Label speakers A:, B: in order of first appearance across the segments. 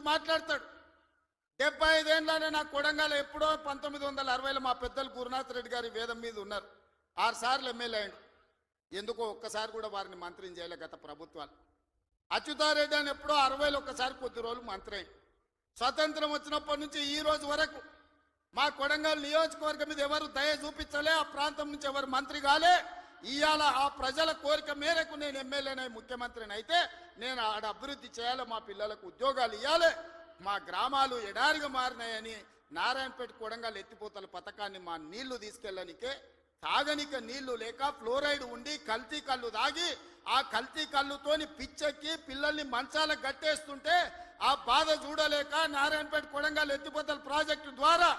A: మాట్లాడతాడు. డెబ్బై ఐదేళ్ళనే నా కొడంగల్ ఎప్పుడో పంతొమ్మిది వందల అరవైలో మా పెద్దలు గురునాథ్ రెడ్డి గారి వేదం మీద ఉన్నారు. ఆరు సార్లు ఎమ్మెల్యే అయ్యాడు. ఎందుకో ఒక్కసారి కూడా వారిని మంత్రిని చేయలే గత ప్రభుత్వాలు. అచ్యుతారెడ్డి అని ఎప్పుడో అరవైలో ఒక్కసారి కొద్ది రోజులు మంత్రి అయ్యాడు. స్వతంత్రం వచ్చినప్పటి నుంచి ఈ రోజు వరకు మా కొడంగల్ నియోజకవర్గం మీద ఎవరు దయ చూపించలే ఆ ప్రాంతం నుంచి ఎవరు మంత్రి కాలే ఇవాళ ఆ ప్రజల కోరిక మేరకు నేను ఎమ్మెల్యేనై ముఖ్యమంత్రిని అయితే నేను ఆడ అభివృద్ధి చేయాలి మా పిల్లలకు ఉద్యోగాలు ఇవ్వాలి మా గ్రామాలు ఎడారిగా మారినాయని నారాయణపేట కొడంగల్ ఎత్తిపోతల పథకాన్ని మా నీళ్ళు తీసుకెళ్ళనికే తాగనిక నీళ్ళు లేక ఫ్లోరైడ్ ఉండి కల్తీ కళ్ళు తాగి ఆ కల్తీ కళ్ళుతోని పిచ్చెక్కి పిల్లల్ని మంచాలకు గట్టేస్తుంటే ఆ బాధ చూడలేక నారాయణపేట కొడంగల్ ఎత్తిపోతల ప్రాజెక్టు ద్వారా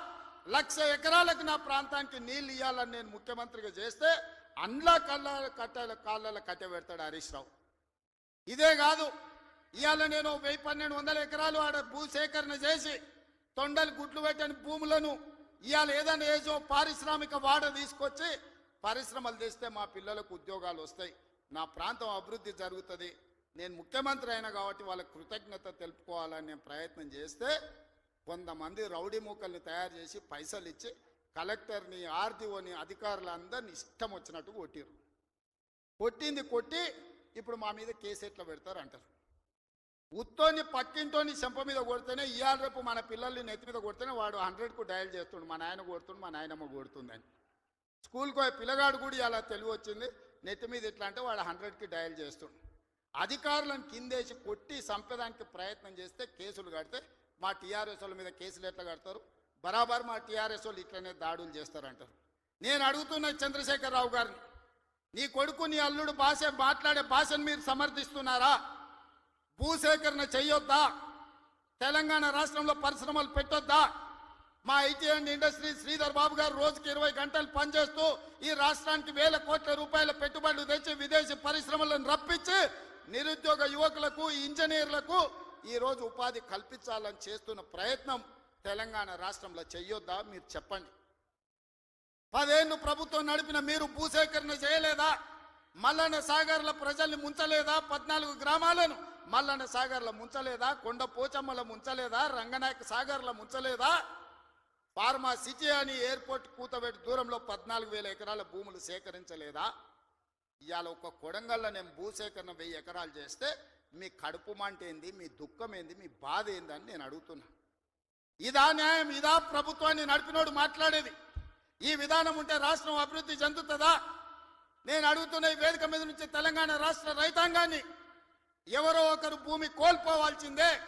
A: లక్ష ఎకరాలకు నా ప్రాంతానికి నీళ్ళు ఇవ్వాలని నేను ముఖ్యమంత్రిగా చేస్తే అండ్ల కళ్ళ కట్టల కాళ్ళ కట్టె పెడతాడు హరీష్ రావు. ఇదే కాదు ఇవాళ నేను వెయ్యి పన్నెండు వందల ఎకరాలు ఆడ భూ సేకరణ చేసి తొండలు గుడ్లు పెట్టని భూములను ఇవాళ ఏదైనా ఏజో పారిశ్రామిక వాడ తీసుకొచ్చి పరిశ్రమలు తెస్తే మా పిల్లలకు ఉద్యోగాలు వస్తాయి. నా ప్రాంతం అభివృద్ధి జరుగుతుంది. నేను ముఖ్యమంత్రి అయినా కాబట్టి వాళ్ళకు కృతజ్ఞత తెలుపుకోవాలని నేను ప్రయత్నం చేస్తే కొంతమంది రౌడీ మూకల్ని తయారు చేసి పైసలు ఇచ్చి కలెక్టర్ని ఆర్డీఓని అధికారులందరినీ ఇష్టం వచ్చినట్టు కొట్టిరు కొట్టింది కొట్టి ఇప్పుడు మా మీద కేసు ఎట్లా పెడతారు అంటారు. ఉత్తోని పక్కింటోని చెంప మీద కొడితేనే ఇవాళ రేపు మన పిల్లల్ని నెత్తి మీద కొడితేనే వాడు హండ్రెడ్కు డయల్ చేస్తుండు మా నాయన కొడుతుండు మా నాయనమ్మ కొడుతుందని. స్కూల్కి పోయే పిల్లగాడు కూడా ఇలా తెలివి వచ్చింది నెత్తి మీద ఇట్లా అంటే వాడు హండ్రెడ్కి డయల్ చేస్తుండు. అధికారులను కిందేసి కొట్టి చంపేదానికి ప్రయత్నం చేస్తే కేసులు కడితే మా టీఆర్ఎస్ వాళ్ళ మీద కేసులు ఎట్లా కడతారు? బరాబర్ మా టీఆర్ఎస్ వాళ్ళు ఇట్లనే దాడులు చేస్తారంటారు. నేను అడుగుతున్న చంద్రశేఖరరావు గారిని. నీ కొడుకు నీ అల్లుడు భాష మాట్లాడే భాషను మీరు సమర్థిస్తున్నారా? భూసేకరణ చెయ్యొద్దా? తెలంగాణ రాష్ట్రంలో పరిశ్రమలు పెట్టొద్దా? మా IT and industry Sridhar Babu garu రోజుకి ఇరవై గంటలు పనిచేస్తూ ఈ రాష్ట్రానికి వేల కోట్ల రూపాయల పెట్టుబడులు తెచ్చి విదేశీ పరిశ్రమలను రప్పించి నిరుద్యోగ యువకులకు ఇంజనీర్లకు ఈరోజు ఉపాధి కల్పించాలని చేస్తున్న ప్రయత్నం తెలంగాణ రాష్ట్రంలో చెయ్యొద్దా? మీరు చెప్పండి. పదేళ్ళు ప్రభుత్వం నడిపిన మీరు భూసేకరణ చేయలేదా? మల్లన్న సాగర్ల ప్రజల్ని ముంచలేదా? పద్నాలుగు గ్రామాలను మల్లన్న సాగర్ల ముంచలేదా? కొండ పోచమ్మల ముంచలేదా? రంగనాయక సాగర్ల ముంచలేదా? ఫార్మా సిటీ అని ఎయిర్పోర్ట్ కూతబెట్టి దూరంలో పద్నాలుగు వేల ఎకరాల భూములు సేకరించలేదా? ఇవాళ ఒక కొడంగల్లో నేను భూసేకరణ వెయ్యి ఎకరాలు చేస్తే మీ కడుపు మంటేంది మీ దుఃఖం ఏంది మీ బాధ ఏంది అని నేను అడుగుతున్నా. ఇదా న్యాయం ఇదా ప్రభుత్వాన్ని నడిపినోడు మాట్లాడేది. ఈ విధానం ఉంటే రాష్ట్రం అభివృద్ధి చెందుతుందా? నేను అడుగుతున్న ఈ వేదిక మీద నుంచి తెలంగాణ రాష్ట్ర రైతాంగాన్ని ఎవరో ఒకరు భూమి కోల్పోవాల్సిందే.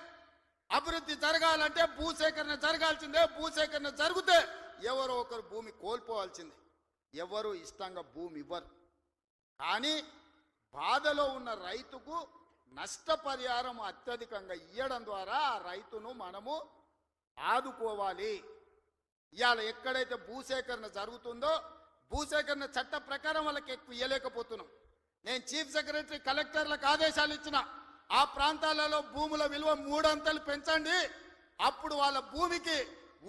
A: అభివృద్ధి జరగాలంటే భూసేకరణ జరగాల్సిందే భూసేకరణ జరిగితే ఎవరో ఒకరు భూమి కోల్పోవాల్సిందే. ఎవరు ఇష్టంగా భూమి ఇవ్వరు. కానీ బాధలో ఉన్న రైతుకు నష్టపరిహారం అత్యధికంగా ఇవ్వడం ద్వారా ఆ రైతును మనము ఆదుకోవాలి. ఇవాళ ఎక్కడైతే భూసేకరణ జరుగుతుందో భూసేకరణ చట్ట ప్రకారం వాళ్ళకి ఎక్కువ ఇవ్వలేకపోతున్నాం నేను చీఫ్ సెక్రటరీ కలెక్టర్లకు ఆదేశాలు ఇచ్చిన ఆ ప్రాంతాలలో భూముల విలువ మూడంతలు పెంచండి. అప్పుడు వాళ్ళ భూమికి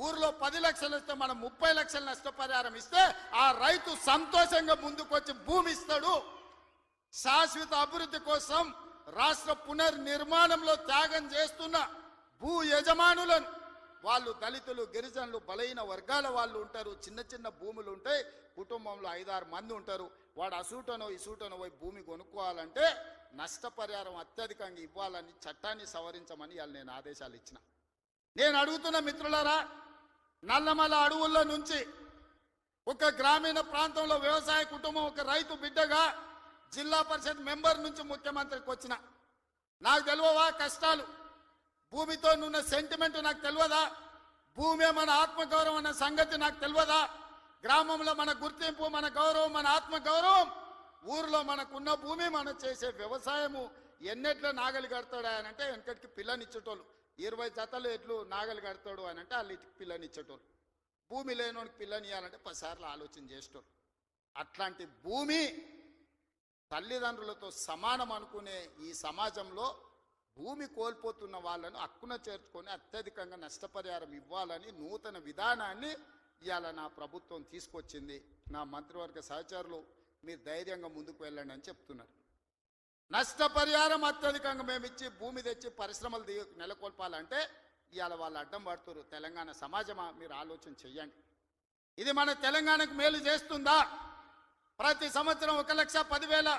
A: ఊర్లో పది లక్షలు ఇస్తే మనం ముప్పై లక్షల నష్టపరిహారం ఇస్తే ఆ రైతు సంతోషంగా ముందుకొచ్చి భూమి ఇస్తాడు. శాశ్వత అభివృద్ధి కోసం రాష్ట్ర పునర్నిర్మాణంలో త్యాగం చేస్తున్న భూ యజమానులను వాళ్ళు దళితులు గిరిజనులు బలైన వర్గాల వాళ్ళు ఉంటారు. చిన్న చిన్న భూములు ఉంటాయి కుటుంబంలో ఐదారు మంది ఉంటారు. వాడు అసూటనో ఇసూటనో పోయి భూమి కొనుక్కోవాలంటే నష్టపరిహారం అత్యధికంగా ఇవ్వాలని చట్టాన్ని సవరించమని వాళ్ళు నేను ఆదేశాలు ఇచ్చిన. నేను అడుగుతున్న మిత్రులారా నల్లమల అడవుల్లో నుంచి ఒక గ్రామీణ ప్రాంతంలో వ్యవసాయ కుటుంబం ఒక రైతు బిడ్డగా జిల్లా పరిషత్ మెంబర్ నుంచి ముఖ్యమంత్రికి వచ్చిన. నాకు తెలియవా కష్టాలు? భూమితో నున్న సెంటిమెంట్ నాకు తెలియదా భూమే మన ఆత్మగౌరవం అన్న సంగతి నాకు తెలియదా గ్రామంలో మన గుర్తింపు మన గౌరవం మన ఆత్మగౌరవం ఊరిలో మనకున్న భూమి మనం చేసే వ్యవసాయము ఎన్నెట్లో నాగలి కడతాడా అని అంటే వెనకటికి పిల్లనిచ్చేటోళ్ళు. ఇరవై జతలు ఎట్లు నాగలి కడతాడు అని అంటే వాళ్ళు పిల్లనిచ్చేటోళ్ళు. భూమి లేనోడికి పిల్లనియాలంటే పదిసార్లు ఆలోచన చేసేటోళ్ళు. అట్లాంటి భూమి తల్లిదండ్రులతో సమానం అనుకునే ఈ సమాజంలో భూమి కోల్పోతున్న వాళ్ళను హక్కున చేర్చుకొని అత్యధికంగా నష్టపరిహారం ఇవ్వాలని నూతన విధానాన్ని ఇవాళ నా ప్రభుత్వం తీసుకొచ్చింది. నా మంత్రివర్గ సహచరులు మీరు ధైర్యంగా ముందుకు వెళ్ళండి అని చెప్తున్నారు. నష్టపరిహారం అత్యధికంగా మేము ఇచ్చి భూమి తెచ్చి పరిశ్రమలు నెలకొల్పాలంటే ఇవాళ వాళ్ళు అడ్డం పడుతున్నారు తెలంగాణ సమాజమా? మీరు ఆలోచన చెయ్యండి. ఇది మన తెలంగాణకు మేలు చేస్తుందా? ప్రతి సంవత్సరం ఒక లక్ష పదివేల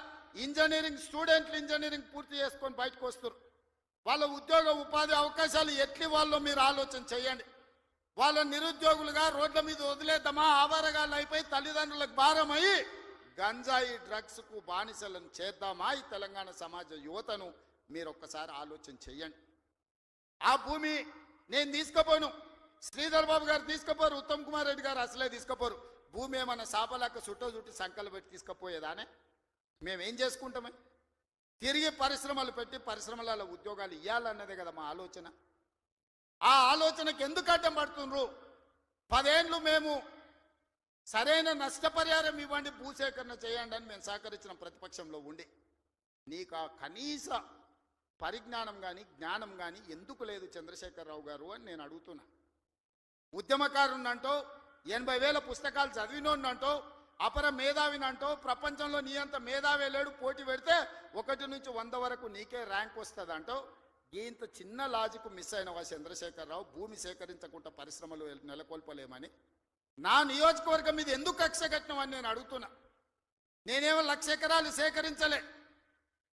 A: ఇంజనీరింగ్ స్టూడెంట్లు ఇంజనీరింగ్ పూర్తి చేసుకొని బయటకు వస్తున్నారు వాళ్ళ ఉద్యోగ ఉపాధి అవకాశాలు ఎట్లి వాళ్ళు మీరు ఆలోచన చేయండి. వాళ్ళ నిరుద్యోగులుగా రోడ్ల మీద వదిలేద్దామా ఆవారగాళ్ళు అయిపోయి తల్లిదండ్రులకు భారమై గంజాయి డ్రగ్స్కు బానిసలను చేద్దామా ఈ తెలంగాణ సమాజ యువతను మీరు ఒక్కసారి ఆలోచన చెయ్యండి ఆ భూమి నేను తీసుకుపోను. శ్రీధర్ బాబు గారు తీసుకుపోరు ఉత్తమ్ కుమార్ రెడ్డి గారు అసలే తీసుకుపోరు. భూమి ఏమన్నా సాపలాక చుట్టూ చుట్టి సంకలు పెట్టి తీసుకుపోయేదానే? మేమేం చేసుకుంటామే? తిరిగి పరిశ్రమలు పెట్టి పరిశ్రమలలో ఉద్యోగాలు ఇవ్వాలన్నదే కదా మా ఆలోచన. ఆ ఆలోచనకి ఎందుకు అడ్డం పడుతుండ్రు? పదేండ్లు మేము సరైన నష్టపరిహారం ఇవ్వండి భూసేకరణ చేయండి అని మేము సహకరించిన ప్రతిపక్షంలో ఉండి. నీకు ఆ కనీస పరిజ్ఞానం కానీ జ్ఞానం కానీ ఎందుకు లేదు చంద్రశేఖరరావు గారు అని నేను అడుగుతున్నా. ఉద్యమకారుణ్ణంటో ఎనభై వేల పుస్తకాలు చదివినోన్నంటో అపర మేధావిని అంటావు ప్రపంచంలో నీ అంత మేధావి లేడు పోటీ పెడితే ఒకటి నుంచి వంద వరకు నీకే ర్యాంక్ వస్తుంది అంటావు. ఇంత చిన్న లాజిక్ మిస్ అయినవా చంద్రశేఖరరావు? భూమి సేకరించకుండా పరిశ్రమలు నెలకొల్పలేమని. నా నియోజకవర్గం మీద ఎందుకు కక్ష కట్టినవని నేను అడుగుతున్నా. నేనేమో లక్ష ఎకరాలు సేకరించలే.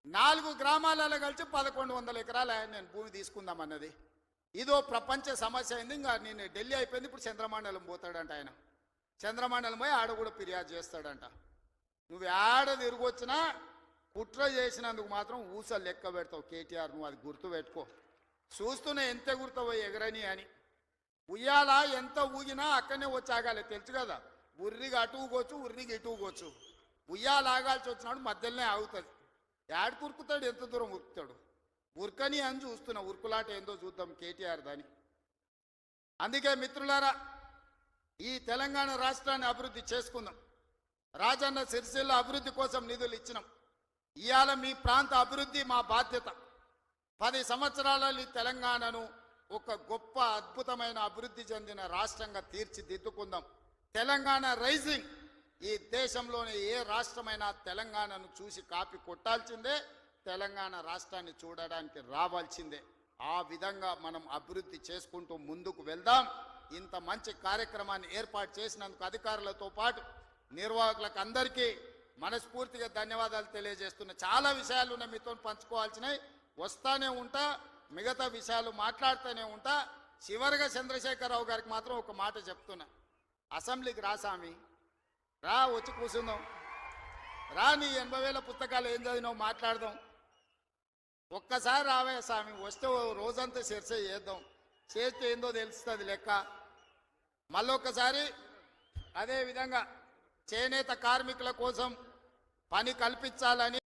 A: నాలుగు గ్రామాలలో కలిసి పదకొండు వందల ఎకరాలు నేను భూమి తీసుకుందామన్నది. ఇదో ప్రపంచ సమస్య అయింది ఇంకా నేను ఢిల్లీ అయిపోయింది ఇప్పుడు చంద్రమండలం పోతాడంట ఆయన. చంద్రమండలం పోయి ఆడ కూడా ఫిర్యాదు చేస్తాడంట. నువ్వు ఆడ తిరిగొచ్చినా కుట్ర చేసినందుకు మాత్రం ఊస లెక్క పెడతావు కేటీఆర్ నువ్వు అది గుర్తు పెట్టుకో. చూస్తూనే ఎంత గుర్తవో ఎగరని అని. ఉయ్యాల ఎంత ఊగినా అక్కడనే వచ్చాగాలి తెలుసు కదా? ఉర్రికి అటు ఉర్రికి ఇటుకోవచ్చు ఇటు ఉయ్యాల ఆగాల్సి వచ్చినాడు మధ్యలోనే ఆగుతుంది. యాడ్ కురుకుతాడు ఎంత దూరం ఉరుకుతాడు? ఉరకని అని చూస్తున్నా ఉరుకులాట ఏందో చూద్దాం కేటీఆర్ దాని అందుకే మిత్రులారా ఈ తెలంగాణ రాష్ట్రాన్ని అభివృద్ధి చేసుకుందాం. రాజన్న సిరిసిల్ల అభివృద్ధి కోసం నిధులు ఇచ్చినాం. ఇవాళ మీ ప్రాంత అభివృద్ధి మా బాధ్యత. పది సంవత్సరాలలో ఈ తెలంగాణను ఒక గొప్ప అద్భుతమైన అభివృద్ధి చెందిన రాష్ట్రంగా తీర్చిదిద్దుకుందాం. తెలంగాణ రైజింగ్ ఈ దేశంలోని ఏ రాష్ట్రమైనా తెలంగాణను చూసి కాపీ కొట్టాల్సిందే తెలంగాణ రాష్ట్రాన్ని చూడడానికి రావాల్సిందే. ఆ విధంగా మనం అభివృద్ధి చేసుకుంటూ ముందుకు వెళ్దాం. ఇంత మంచి కార్యక్రమాన్ని ఏర్పాటు చేసినందుకు అధికారులతో పాటు నిర్వాహకులకు అందరికీ మనస్ఫూర్తిగా ధన్యవాదాలు తెలియజేస్తున్నా. చాలా విషయాలు ఉన్నాయి మీతో పంచుకోవాల్సినవి. వస్తానే ఉంటా మిగతా విషయాలు మాట్లాడుతూనే ఉంటా. చివరిగా చంద్రశేఖరరావు గారికి మాత్రం ఒక మాట చెప్తున్నా. అసెంబ్లీకి రా స్వామి రా వచ్చి కూర్చుందాం రా నీ ఎనభై వేల పుస్తకాలు ఏం చదివినావు మాట్లాడదాం. ఒక్కసారి రావే స్వామి వస్తే రోజంతా చర్చ చేద్దాం. చేస్తే ఏందో తెలుస్తుంది లెక్క. మళ్ళొక్కసారి అదే విధంగా చేనేత కార్మికుల కోసం పని కల్పించాలని